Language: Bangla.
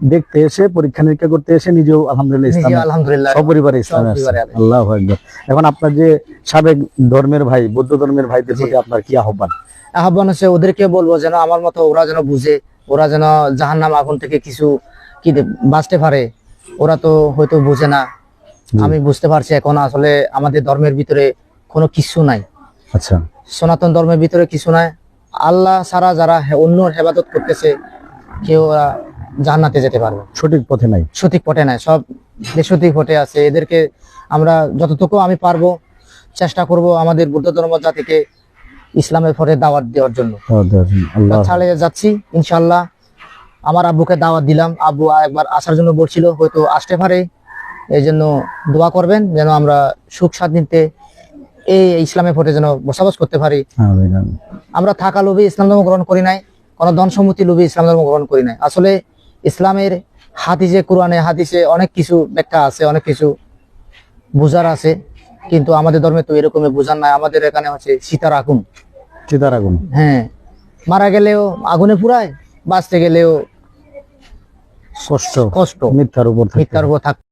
দেখতে এসে পরীক্ষা নিরীক্ষা করতে এসে নিজেও আলহামদুলিল্লাহ আলহামদুলিল্লাহ সপরিবারে ইসলামে। আল্লাহ এখন আপনার যে সাবেক ধর্মের ভাই বৌদ্ধ ধর্মের ভাইদের প্রতি আপনার কি আহ্বান? আহ্বান হচ্ছে ওদেরকে বলব যেন আমার মতো ওরা যেন বুঝে ওরা যেন জাহান্নাম আগুন থেকে কিছু কি বাঁচতে পারে। ওরা তো হয়তো বুঝে না। আমি বুঝতে পারছি এখন আসলে আমাদের ধর্মের ভিতরে কোনো কিছু নাই। আচ্ছা। সনাতন ধর্মের ভিতরে কিছু নাই। আল্লাহ ছাড়া যারা অন্য হেবাদত করতেছে কেউ জান্নাতে যেতে পারবে। সঠিক পথে নাই। সঠিক পটে নাই। সব বেসঠিক পটে আছে। এদেরকে আমরা যতটুকু আমি পারব চেষ্টা করব আমাদের বুদ্ধ ধর্ম জাতিকে ইসলামের পথে দাওয়াত দেওয়ার জন্য। আল্লাহ। ছাড়ে যাচ্ছি ইনশাল্লাহ আমার আব্বুকে দাওয়াত দিলাম। আব্বু একবার আসার জন্য বলছিল হয়তো আসতে পারে। এই জন্য দোয়া করবেন যেন আমরা সুখ শান্তিতে এই ইসলামের পথে যেন বসবাস করতে পারি। আমরা থাকা লোভে ইসলাম ধর্ম গ্রহণ করি নাই কোনো ধন সম্মতি লোভে ইসলাম ধর্ম গ্রহণ করি নাই। আসলে ইসলামের হাদিসে কোরআনে হাদিসে অনেক কিছু ব্যাখ্যা আছে অনেক কিছু বোঝার আছে। কিন্তু আমাদের ধর্মে তো এরকম বোঝার নাই। আমাদের এখানে হচ্ছে সীতার আগুন। সীতার আগুন। হ্যাঁ। মারা গেলেও আগুনে পুরায় বাঁচতে গেলেও কষ্ট। কষ্ট। মিথ্যার উপর থাকতে মিথ্যার উপর থাক।